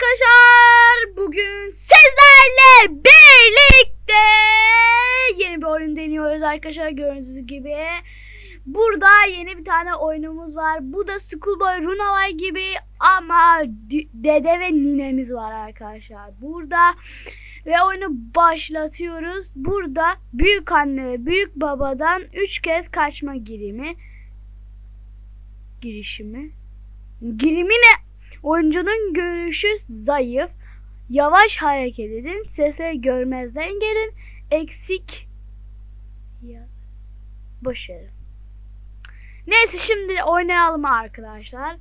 arkadaşlar. Bugün sizlerle birlikte yeni bir oyun deniyoruz arkadaşlar gördüğünüz gibi. Burada yeni bir tane oyunumuz var. Bu da Schoolboy Runaway gibi ama dede ve ninemiz var arkadaşlar. Burada ve oyunu başlatıyoruz. Burada büyük anne ve büyük babadan 3 kez kaçma girimi girişimi girimi ne? Oyuncunun görüşü zayıf. Yavaş hareket edin. Sesleri görmezden gelin. Eksik. Ya. Boş verin. Neyse şimdi oynayalım arkadaşlar.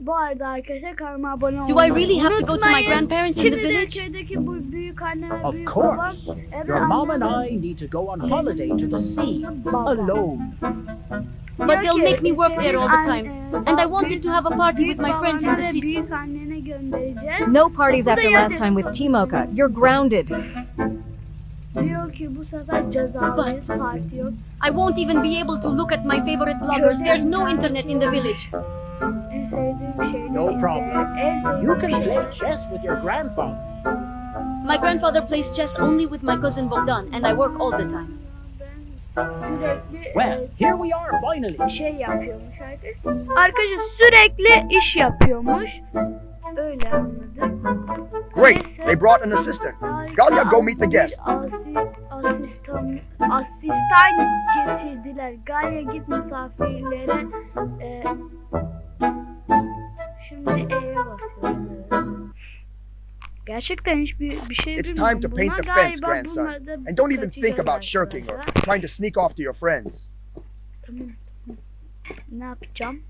Bu arada arkadaşlar kanalıma abone olmayı Do I really have to go to my grandparents in the Şimdi de village? köydeki bu büyük anne ve Of büyük course. babam. Evet, Your mom and I need to go on holiday to the sea alone. But they'll make me work there all the time. And I wanted to have a party with my friends in the city. Büyük annene göndereceğiz. No parties after last time with Timoka. You're grounded. Diyor ki bu sefer cezalıyız. Parti yok. I won't even be able to look at my favorite bloggers. There's no internet in the village. En sevdiğim şey? No problem. En sevdiğim You can şey. play chess with your grandfather. My grandfather plays chess only with my cousin Bogdan, and I work all the time. Sürekli Well, here we are finally. e, şey yapıyormuş arkadaşlar. Arkadaşlar sürekli iş yapıyormuş. Öyle anladım. Great, Neyse. they brought an assistant. Galya, go meet the guests. asi- asistan, asistan getirdiler. Galya git misafirlere. e, şimdi E'ye basıyoruz. Gerçekten hiçbir bir şey It's time to paint the fence, galiba grandson. And don't even think kaçacağız about shirking or arkadaşlar. trying to sneak off to your friends. Tamam tamam. Ne yapacağım?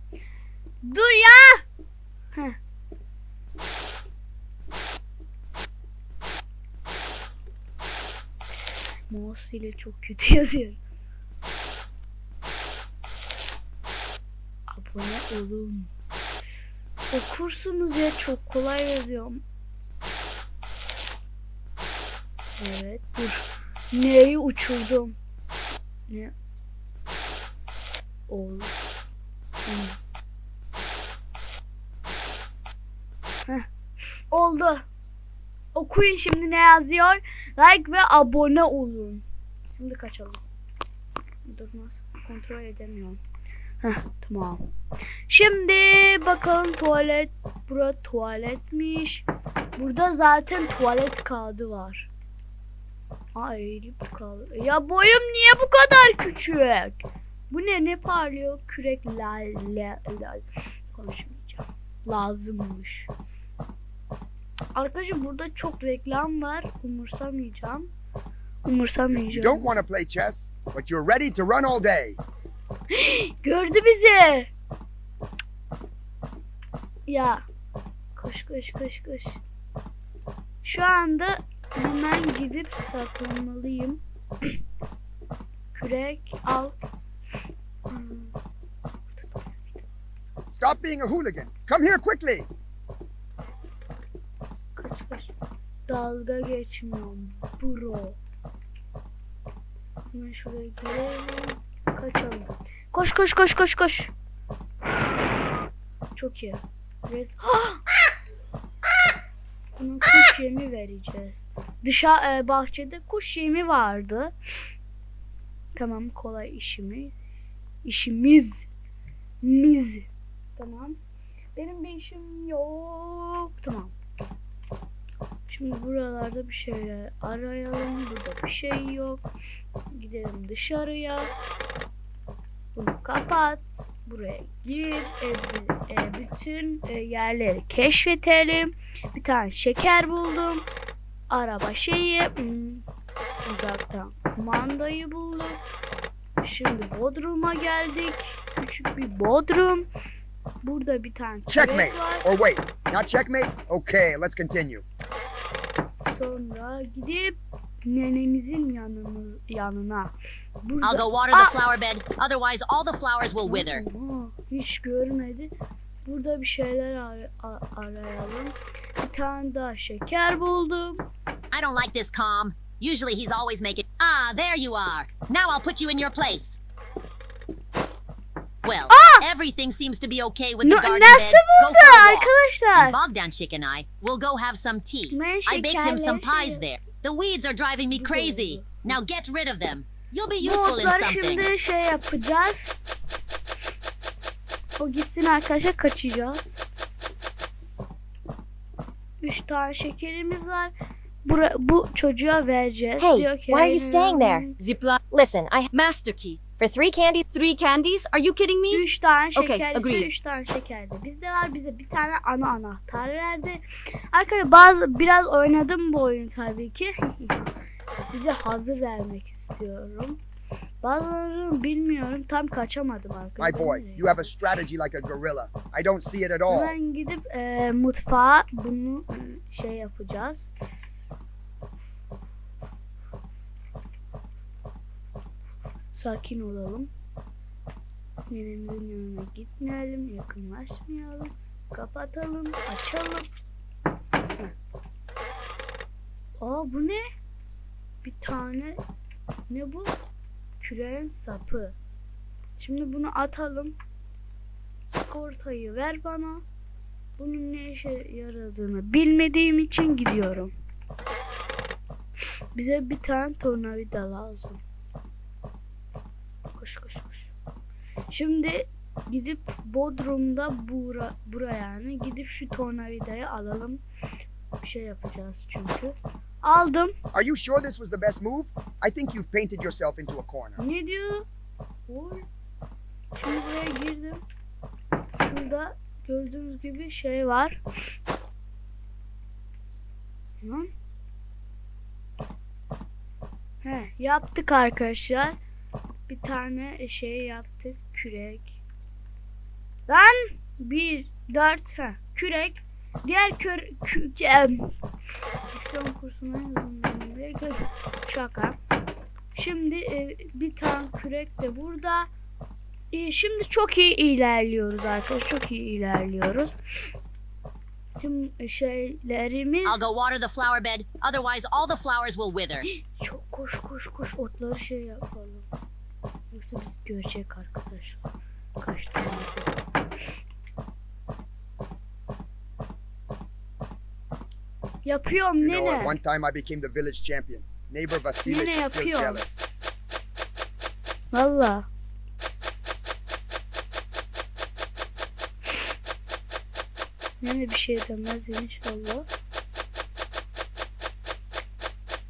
Dur ya! Heh. Mouse ile çok kötü yazıyorum. Abone olun. Okursunuz ya çok kolay yazıyorum. Evet dur. Neyi uçurdum? Ne? Heh. Oldu. Okuyun şimdi ne yazıyor? Like ve abone olun. Şimdi kaçalım. Dur nasıl? Kontrol edemiyorum. Heh, tamam. Şimdi bakalım tuvalet. Bura tuvaletmiş. Burada zaten tuvalet kağıdı var. Eğilip kaldı. Ya boyum niye bu kadar küçük? Bu ne ne parlıyor? Kürek lal lal lal. Konuşmayacağım. Lazımmış. Arkadaşlar burada çok reklam var. Umursamayacağım. You Umursamayacağım. don't want to play chess, but you're ready to run all day. Gördü bizi. Ya. Koş koş koş koş. Şu anda hemen gidip saklanmalıyım. Kürek al. Stop being a hooligan. Come here quickly. Kaç kaç. Dalga geçmiyorum bro. Hemen şuraya girelim. Kaçalım. Koş koş koş koş koş. Çok iyi. Res Buna kuş yemi vereceğiz. Dışa e, bahçede kuş yemi vardı. Tamam kolay işimi. İşimiz. Miz. Tamam. Benim bir işim yok. Tamam. Şimdi buralarda bir şeyler arayalım. Burada bir şey yok. Gidelim dışarıya. Bunu kapat. Buraya gir. E, e, bütün e, yerleri keşfetelim. Bir tane şeker buldum. Araba şeyi. hmm, uzaktan kumandayı buldum. Şimdi Bodrum'a geldik. Küçük bir Bodrum. Burada bir tane Checkmate. var. Or wait, not checkmate? Okay, let's continue. Sonra gidip nenemizin yanımız, yanına. Burada... I'll go water the flower bed, otherwise all the flowers will wither. Hiç görmedi. Burada bir şeyler ar- arayalım. Bir tane daha şeker buldum. I don't like this calm. Usually he's always making. Ah, there you are. Now I'll put you in your place. Well, everything seems to be okay with the garden nasıl bed. Go for arkadaşlar? And Bogdanchik and I will go have some tea. I baked him some pies there. The weeds are driving me crazy. Now get rid of them. You'll be useful in something. şimdi şey yapacağız. O gitsin arkadaşlar kaçacağız. Üç tane şekerimiz var. Bura, bu çocuğa vereceğiz. Hey, Diyor ki, why are you staying there? Zipline. Listen, I Master key. for three candies. Three candies? Are you kidding me? Üç tane Okay, şeker agreed. üç tane şeker de bizde var. Bize bir tane ana anahtar verdi. Arkadaşlar bazı biraz oynadım bu oyunu tabii ki. Size hazır vermek istiyorum. Bazılarını bilmiyorum. Tam kaçamadım arkadaşlar. My boy, you have a strategy like a gorilla. I don't see it at all. Hemen gidip e, mutfağa bunu e, şey yapacağız. Sakin olalım. Nenemizin yanına gitmeyelim, yakınlaşmayalım. Kapatalım, açalım. Aa bu ne? Bir tane ne bu? Küreğin sapı. Şimdi bunu atalım. Sigortayı ver bana. Bunun ne işe yaradığını bilmediğim için gidiyorum. Bize bir tane tornavida lazım. Koş koş koş. Şimdi gidip Bodrum'da bura, buraya yani gidip şu tornavidayı alalım. Bir şey yapacağız çünkü. Aldım. Are you sure this was the best move? I think you've painted yourself into a corner. Ne diyor? Şimdi buraya girdim. Şurada gördüğünüz gibi şey var. Lan. He, yaptık arkadaşlar. Bir tane şey yaptık. Kürek. Lan bir dört he, kürek. Diğer kör diksiyon kursuna. Belki Şaka. Şimdi e, bir tane kürek de burada. E, şimdi çok iyi ilerliyoruz arkadaşlar. Çok iyi ilerliyoruz. Şimdi şeylerimiz I'll go water the flower bed. Otherwise, all the flowers will wither. çok koş koş koş otları şey yapalım. Yoksa biz görecek arkadaşlar. Kaçtığımızı. Yapıyorum You know, at one time I became the village champion. Neighbor Vasilich Yine is still jealous. Valla. Nene bir şey demez inşallah.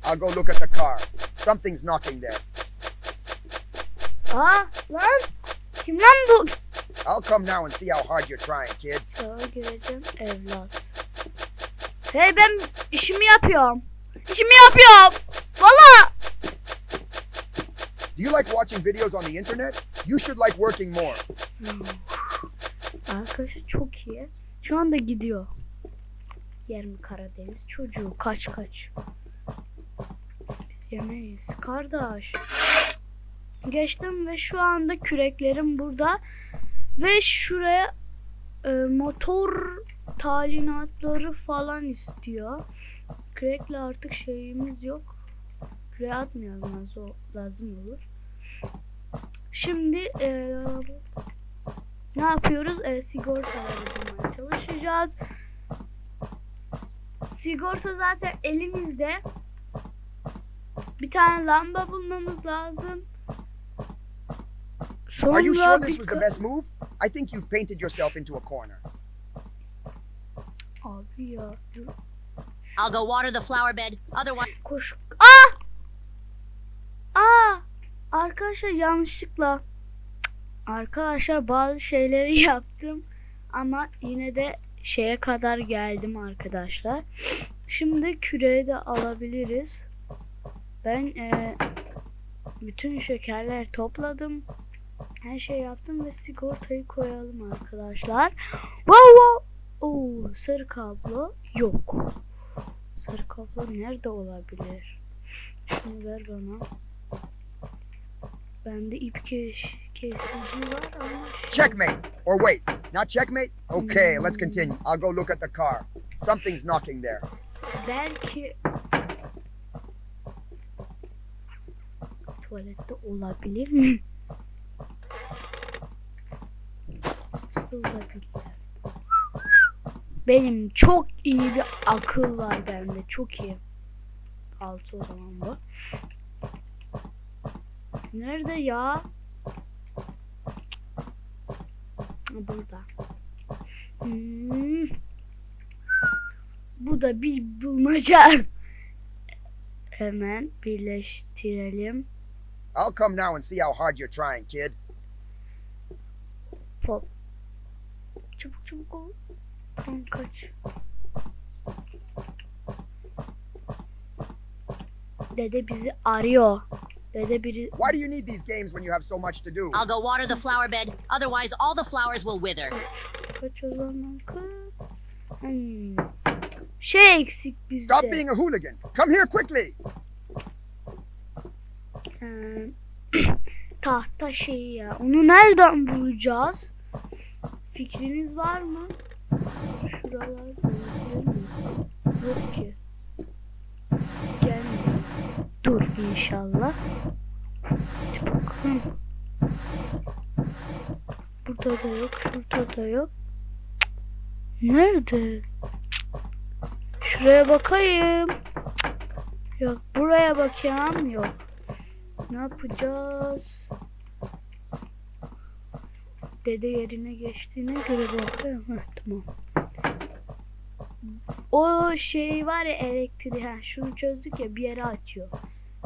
I'll go look at the car. Something's knocking there. Aa lan. Kim lan bu? I'll come now and see how hard you're trying, kid. Sağa gireceğim evlat. Hey ben işimi yapıyorum. İşimi yapıyorum. Valla. Do you like watching videos on the internet? You should like working more. Arkadaşlar çok iyi. Şu anda gidiyor. Yer mi Karadeniz? Çocuğu kaç kaç. Biz yemeyiz. Kardeş. Geçtim ve şu anda küreklerim burada. Ve şuraya e, motor talinatları falan istiyor. Kürekle artık şeyimiz yok. Küreğe atmayalım lazım, lazım olur. Şimdi e, ne yapıyoruz? E, sigortaları bulmaya çalışacağız. Sigorta zaten elimizde. Bir tane lamba bulmamız lazım. Sonra Are you sure this was the best move? I think you've painted yourself into a corner. Abi ya dur. I'll go water the flower bed. Otherwise, Koş. Aa! Aa! Arkadaşlar yanlışlıkla Arkadaşlar bazı şeyleri yaptım ama yine de şeye kadar geldim arkadaşlar. Şimdi küreği de alabiliriz. Ben e, bütün şekerler topladım. Her şey yaptım ve sigortayı koyalım arkadaşlar. Wow wow. Oo, sarı kablo yok. Sarı kablo nerede olabilir? Şunu ver bana. Bende ip kes kesici var ama Checkmate. Or wait, not checkmate? Okay, let's continue. I'll go look at the car. Something's knocking there. belki tuvalette olabilir mi? nasıl da bilirler. Benim çok iyi bir akıl var bende. Çok iyi. Altı o zaman bu. Nerede ya? Burada. Hmm. Bu da bir bulmaca. Hemen birleştirelim. I'll come now and see how hard you're trying, kid. Pop. Çabuk çabuk ol. Tamam kaç. Dede bizi arıyor. Dede biri Why do you need these games when you have so much to do? I'll go water the flower bed, otherwise, all the flowers will wither. kaç o zaman kaç. Hmm. Şey eksik bizde. Stop being a hooligan. Come here quickly. Ee, tahta şeyi ya. Onu nereden bulacağız? Fikriniz var mı? Mi? Yok ki. Gelmiyor. Dur inşallah. Bakalım. Burada da yok. Şurada da yok. Nerede? Şuraya bakayım. Yok. Buraya bakayım. Yok. Ne yapacağız? Dede yerine geçtiğine göre. Heh, tamam. O şey var ya elektriği. Ha, şunu çözdük ya bir yere açıyor.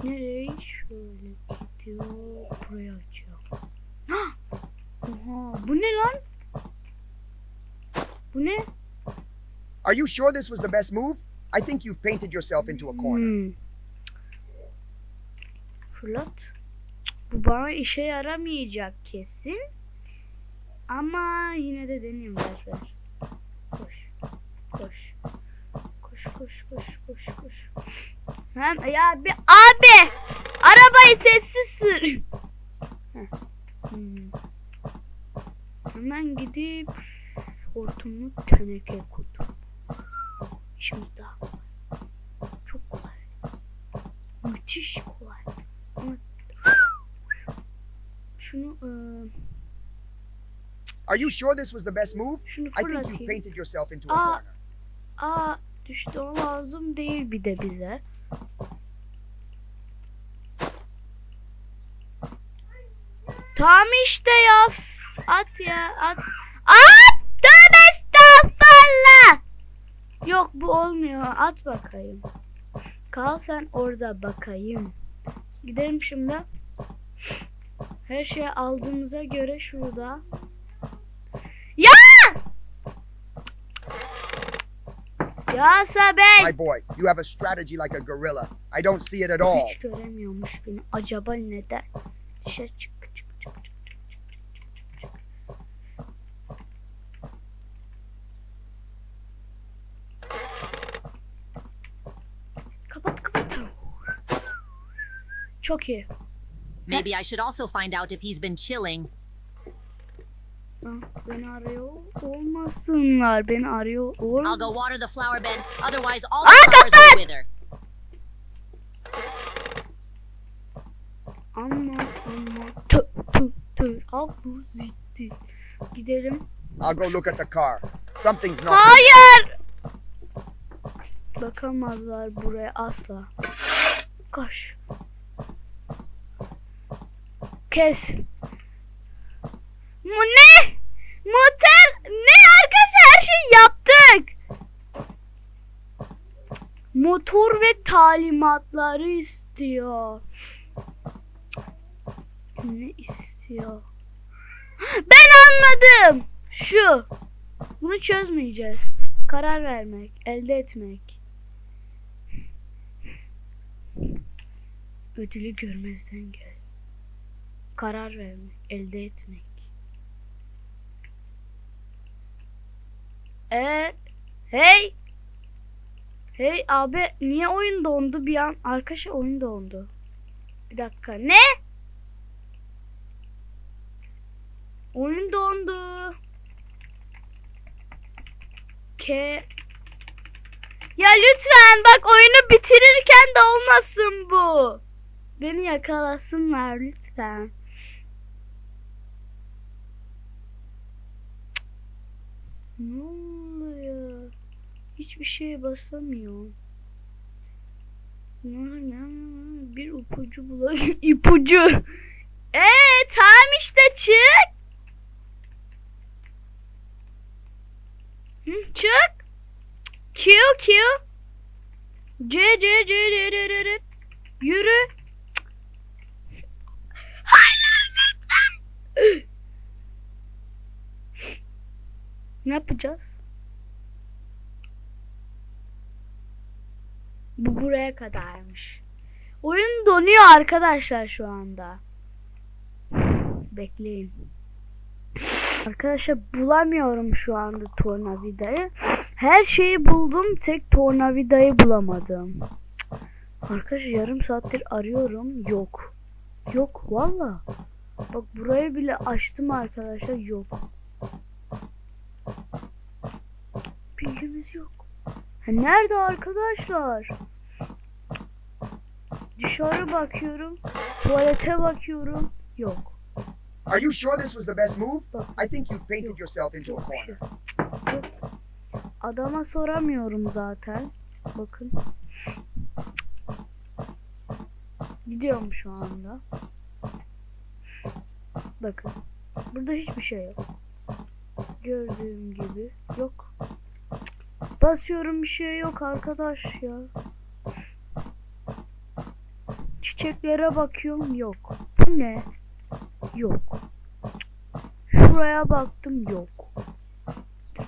Nereye? Şöyle gidiyor. Buraya açıyor. Hah! Oha, bu ne lan? Bu ne? Are you sure this was the best move? I think you've painted yourself into a corner. Hmm. Fırlat. Bu bana işe yaramayacak kesin. Ama yine de deneyeyim ver ver. Koş. Koş. Koş koş koş koş koş. Hem ya bir abi arabayı sessiz sür. Hmm. Hemen gidip hortumlu teneke koydum. İşimiz daha kolay. Çok kolay. Müthiş kolay. Ama şunu eee, Are you sure this was the best move? şunu I think you've fırlatayım. painted yourself into a Aa. corner. Aa düştü o lazım değil bir de bize. Tamam işte ya. F- At ya at. At! Tövbe estağfurullah. Yok bu olmuyor. At bakayım. Kal sen orada bakayım. Gidelim şimdi. Her şeyi aldığımıza göre şurada. My boy, you have a strategy like a gorilla. I don't see it at all. Hiç göremiyormuş beni. Acaba neden? Dışarı çık Maybe I should also find out if he's been chilling. Ha, beni arıyor olmasınlar. Beni arıyor ol. I'll go water the flower bed, otherwise, all Ah, the flowers will wither. Ama ama tö tö tö. Al bu zitti. Gidelim. I'll go look at the car. Something's not. Hayır. Bakamazlar buraya asla. Koş. Kes. Bu ne? Motor ne arkadaşlar her şeyi yaptık. Motor ve talimatları istiyor. Ne istiyor? Ben anladım. Şu. Bunu çözmeyeceğiz. Karar vermek, elde etmek. Ödülü görmezden gel. Karar vermek, elde etmek. E hey. Hey abi niye oyun dondu bir an? Arkadaşlar oyun dondu. Bir dakika ne? Oyun dondu. K Ya lütfen bak oyunu bitirirken de olmasın bu. Beni yakalasınlar lütfen. Ne oluyor? Hiçbir şeye basamıyorum. Bir ipucu bula ipucu. Eee tamam işte çık. Çık. Q Q. C C C C C C C. Yürü. Hayır lütfen. Ne yapacağız? Bu buraya kadarmış. Oyun donuyor arkadaşlar şu anda. Bekleyin. Arkadaşlar bulamıyorum şu anda tornavidayı. Her şeyi buldum tek tornavidayı bulamadım. Arkadaşlar yarım saattir arıyorum yok. Yok valla. Bak burayı bile açtım arkadaşlar yok. Bildiğimiz yok. Nerede arkadaşlar? Dışarı bakıyorum. Tuvalete bakıyorum. Yok. Are you sure this was the best move? I think you've painted yourself into a corner. Adama soramıyorum zaten. Bakın. Gidiyorum şu anda. Bakın. Burada hiçbir şey yok. Gördüğüm gibi yok. Basıyorum bir şey yok arkadaş ya. Çiçeklere bakıyorum yok. Bu ne? Yok. Şuraya baktım yok.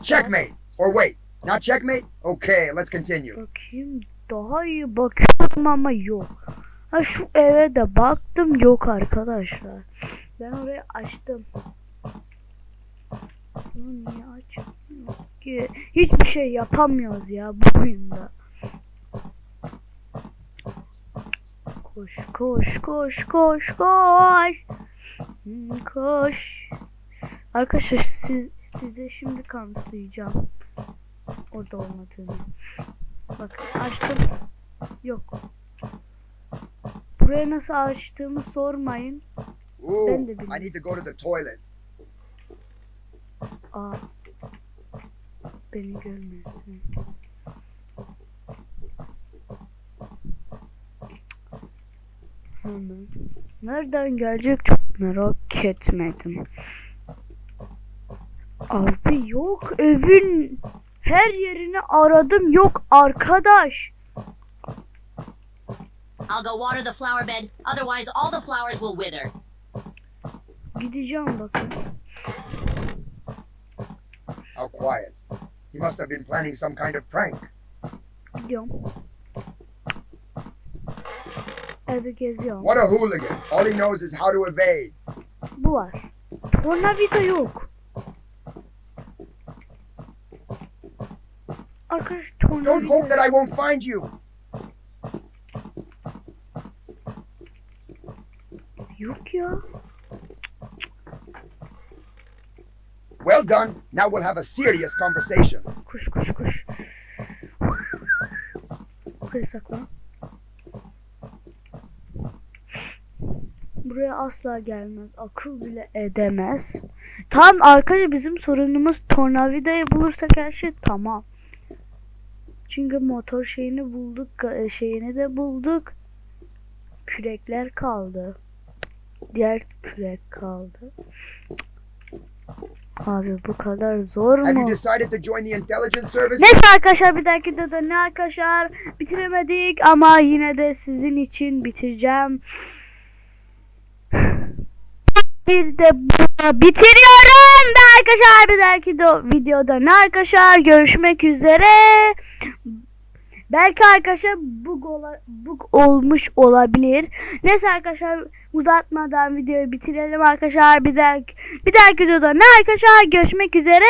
Checkmate. Or wait, not checkmate? Okay, let's continue. Bakayım daha iyi bakıyorum ama yok. Ha şu eve de baktım yok arkadaşlar. Ben orayı açtım. Bunu niye açmıyoruz ki? Hiçbir şey yapamıyoruz ya bu oyunda. Koş koş koş koş koş. Hmm, Koş. Arkadaşlar siz, size şimdi kanıtlayacağım. Orada olmadığını. Bak açtım. Yok. Buraya nasıl açtığımı sormayın. Ooh, Ben de I bilmiyorum. need to go to the toilet. Aa. Beni görmesin. Hemen. Nereden gelecek çok merak etmedim. Abi yok evin her yerini aradım yok arkadaş. I'll go water the flower bed, otherwise, all the flowers will wither. Gideceğim bakın. How quiet. He must have been planning some kind of prank. Gidiyorum. Evi geziyorum. What a hooligan. All he knows is how to evade. Bu var. Tornavida yok. Arkadaş Don't hope that I won't find you. Yok ya. Well done. Now we'll have a serious conversation. Kuş kuş kuş. Buraya saklan. Buraya asla gelmez. Akıl bile edemez. Tamam arkadaşlar bizim sorunumuz tornavidayı bulursak her şey tamam. Çünkü motor şeyini bulduk. e, Şeyini de bulduk. Kürekler kaldı. Diğer kürek kaldı. Abi bu kadar zor mu? Neyse arkadaşlar bir dahaki videoda ne arkadaşlar bitiremedik ama yine de sizin için bitireceğim. Bir de bunu bitiriyorum. Ve arkadaşlar bir dahaki do- videoda ne arkadaşlar görüşmek üzere. Belki arkadaşlar bug, ola- bug olmuş olabilir. Neyse arkadaşlar uzatmadan videoyu bitirelim arkadaşlar. Bir dahaki, bir dahaki videoda ne arkadaşlar görüşmek üzere.